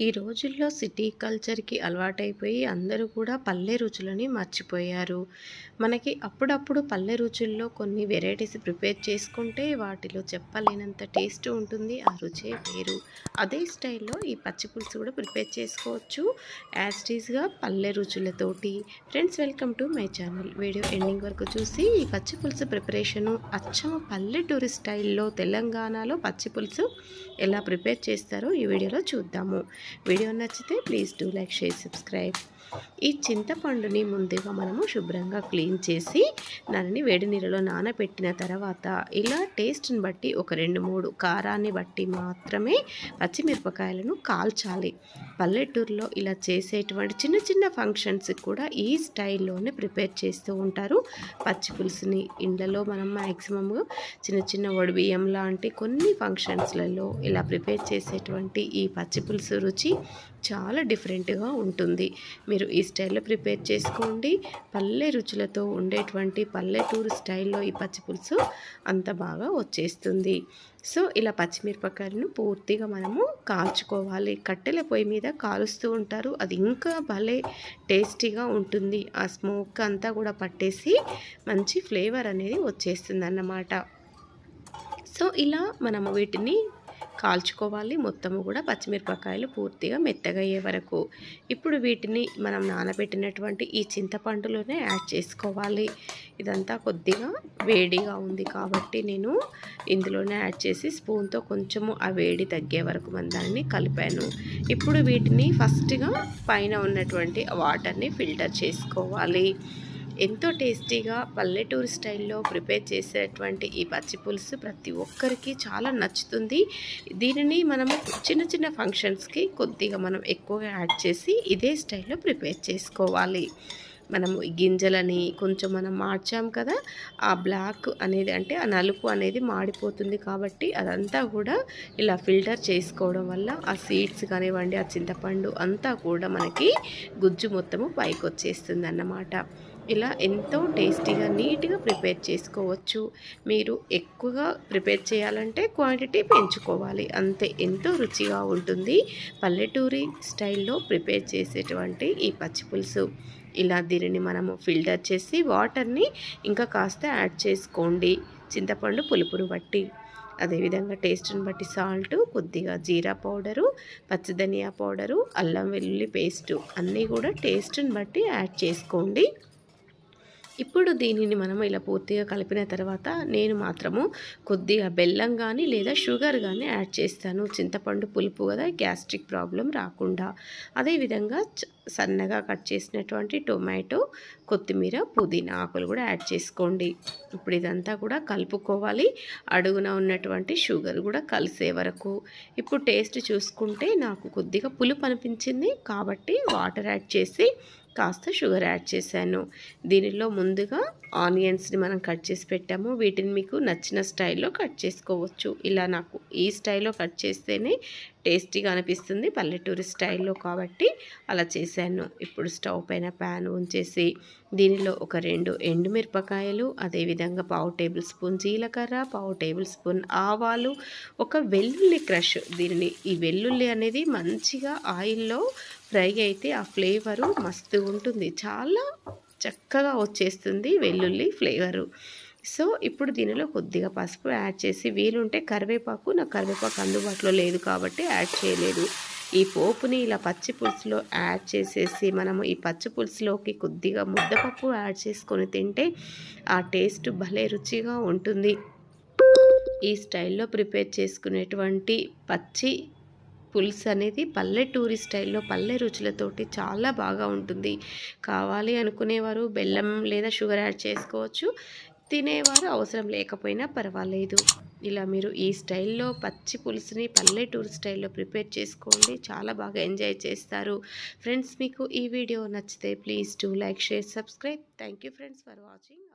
ఈ రోజుల్లో సిటీ కల్చర్‌కి అలవాటైపోయి అందరూ కూడా పల్లె రుచులని మర్చిపోయారు. మనకి అప్పుడప్పుడు పల్లె రుచుల్లో కొన్ని వెరైటీస్ ప్రిపేర్ చేసుకుంటే వాటిలో చెప్పలేనంత టేస్ట్ ఉంటుంది. ఆ రుచే వేరు. అదే స్టైల్‌లో ఈ పచ్చి పులుసు కూడా ప్రిపేర్ చేసుకోవచ్చు. యాజ్ ఇట్ ఈస్‌గా పల్లె రుచులతోటి. Friends welcome to my channel. Video ending వరకు చూసి ఈ పచ్చి పులుసు ప్రిపరేషను అచ్చం పల్లెటూరి స్టైల్‌లో తెలంగాణలో పచ్చి పులుసు ఎలా ప్రిపేర్ చేస్తారో ఈ వీడియోలో చూద్దాము. వీడియో నచ్చితే please do like share subscribe. ఈ చింతపండుని ముందుగా మనము శుభ్రంగా క్లీన్ చేసి దానిని వేడి నీళ్ళలో నానబెట్టిన తర్వాత ఇలా టేస్ట్ని బట్టి ఒక రెండు మూడు కారాన్ని బట్టి మాత్రమే పచ్చిమిరపకాయలను కాల్చాలి. పల్లెటూరులో ఇలా చేసేటువంటి చిన్న చిన్న ఫంక్షన్స్కి కూడా ఈ స్టైల్లోనే ప్రిపేర్ చేస్తూ ఉంటారు. పచ్చి పులుసుని ఇండ్లలో మనం మ్యాక్సిమమ్ చిన్న చిన్న వడిబియ్యం లాంటి కొన్ని ఫంక్షన్స్లలో ఇలా ప్రిపేర్ చేసేటువంటి ఈ పచ్చి పులుసు రుచి చాలా డిఫరెంట్గా ఉంటుంది. మీరు ఈ స్టైల్లో ప్రిపేర్ చేసుకోండి. పల్లె రుచులతో ఉండేటువంటి పల్లెటూరు స్టైల్లో ఈ పచ్చి పులుసు అంత బాగా వచ్చేస్తుంది. సో ఇలా పచ్చిమిరపకాయలను పూర్తిగా మనము కాల్చుకోవాలి. కట్టెల పొయ్యి మీద కాలుస్తూ ఉంటారు. అది ఇంకా భలే టేస్టీగా ఉంటుంది. ఆ స్మోక్ అంతా కూడా పట్టేసి మంచి ఫ్లేవర్ అనేది వచ్చేస్తుంది అన్నమాట సో ఇలా మనము వీటిని కాల్చుకోవాలి. మొత్తము కూడా పచ్చిమిరపకాయలు పూర్తిగా మెత్తగా అయ్యే వరకు. ఇప్పుడు వీటిని మనం నానబెట్టినటువంటి ఈ చింతపండులోనే యాడ్ చేసుకోవాలి. ఇదంతా కొద్దిగా వేడిగా ఉంది కాబట్టి నేను ఇందులోనే యాడ్ చేసి స్పూన్తో కొంచెము ఆ వేడి తగ్గే వరకు మన దాన్ని కలిపాను. ఇప్పుడు వీటిని ఫస్ట్గా పైన ఉన్నటువంటి వాటర్ని ఫిల్టర్ చేసుకోవాలి. ఎంతో టేస్టీగా పల్లెటూరు స్టైల్లో ప్రిపేర్ చేసేటువంటి ఈ పచ్చి పులుసు ప్రతి ఒక్కరికి చాలా నచ్చుతుంది. దీనిని మనము చిన్న చిన్న ఫంక్షన్స్కి కొద్దిగా మనం ఎక్కువగా యాడ్ చేసి ఇదే స్టైల్లో ప్రిపేర్ చేసుకోవాలి. మనము గింజలని కొంచెం మనం మార్చాం కదా ఆ బ్లాక్ అనేది అంటే ఆ నలుపు అనేది మాడిపోతుంది కాబట్టి అదంతా కూడా ఇలా ఫిల్టర్ చేసుకోవడం వల్ల ఆ సీడ్స్ కానివ్వండి ఆ చింతపండు అంతా కూడా మనకి గుజ్జు మొత్తము పైకి వచ్చేస్తుంది అన్నమాట ఇలా ఎంతో టేస్టీగా నీట్గా ప్రిపేర్ చేసుకోవచ్చు. మీరు ఎక్కువగా ప్రిపేర్ చేయాలంటే క్వాంటిటీ పెంచుకోవాలి. అంతే ఎంతో రుచిగా ఉంటుంది పల్లెటూరి స్టైల్లో ప్రిపేర్ చేసేటువంటి ఈ పచ్చి పులుసు ఇలా దీనిని మనము ఫిల్టర్ చేసి వాటర్ని ఇంకా కాస్త యాడ్ చేసుకోండి. చింతపండు పులుపును బట్టి. అదేవిధంగా టేస్ట్ని బట్టి సాల్ట్ కొద్దిగా జీరా పౌడరు పచ్చిధనియా పౌడరు అల్లం వెల్లుల్లి పేస్టు అన్నీ కూడా టేస్ట్ని బట్టి యాడ్ చేసుకోండి. ఇప్పుడు దీనిని మనం ఇలా పూర్తిగా కలిపిన తర్వాత నేను మాత్రము కొద్దిగా బెల్లం కానీ లేదా షుగర్ కానీ యాడ్ చేస్తాను. చింతపండు పులుపు కదా గ్యాస్ట్రిక్ ప్రాబ్లం రాకుండా. అదేవిధంగా సన్నగా కట్ చేసినటువంటి టొమాటో కొత్తిమీర పుదీనా ఆకులు కూడా యాడ్ చేసుకోండి. ఇప్పుడు ఇదంతా కూడా కలుపుకోవాలి. అడుగున ఉన్నటువంటి షుగర్ కూడా కలిసే వరకు. ఇప్పుడు టేస్ట్ చూసుకుంటే నాకు కొద్దిగా పులుపు అనిపించింది కాబట్టి వాటర్ యాడ్ చేసి కాస్త షుగర్ యాడ్ చేశాను. దీనిలో ముందుగా ఆనియన్స్ని మనం కట్ చేసి పెట్టాము. వీటిని మీకు నచ్చిన స్టైల్లో కట్ చేసుకోవచ్చు. ఇలా నాకు ఈ స్టైల్లో కట్ చేస్తేనే టేస్టీగా అనిపిస్తుంది పల్లెటూరి స్టైల్లో కాబట్టి అలా చేశాను. ఇప్పుడు స్టవ్ పైన ప్యాన్ ఉంచేసి దీనిలో ఒక రెండు ఎండుమిరపకాయలు అదేవిధంగా పావు టేబుల్ స్పూన్ జీలకర్ర పావు టేబుల్ స్పూన్ ఆవాలు ఒక వెల్లుల్లి క్రష్. దీనిని ఈ వెల్లుల్లి అనేది మంచిగా ఆయిల్లో ఫ్రై అయితే ఆ ఫ్లేవరు మస్తు ఉంటుంది. చాలా చక్కగా వచ్చేస్తుంది వెల్లుల్లి ఫ్లేవరు. సో ఇప్పుడు దీనిలో కొద్దిగా పసుపు యాడ్ చేసి వీలుంటే కరివేపాకు నాకు కరివేపాకు అందుబాటులో లేదు కాబట్టి యాడ్ చేయలేదు. ఈ పోపుని ఇలా పచ్చి పులుసులో యాడ్ చేసేసి మనము ఈ పచ్చి పులుసులోకి కొద్దిగా ముద్దపప్పు యాడ్ చేసుకొని తింటే ఆ టేస్ట్ భలే రుచిగా ఉంటుంది. ఈ స్టైల్లో ప్రిపేర్ చేసుకునేటువంటి పచ్చి పులుసు అనేది పల్లెటూరి స్టైల్లో పల్లె రుచులతోటి చాలా బాగా ఉంటుంది. కావాలి అనుకునేవారు బెల్లం లేదా షుగర్ యాడ్ చేసుకోవచ్చు. తినేవారు అవసరం లేకపోయినా పర్వాలేదు. ఇలా మీరు ఈ స్టైల్లో పచ్చి పులుసుని పల్లెటూరు స్టైల్లో ప్రిపేర్ చేసుకోండి. చాలా బాగా ఎంజాయ్ చేస్తారు. ఫ్రెండ్స్ మీకు ఈ వీడియో నచ్చితే please do like share subscribe. Thank friends for watching.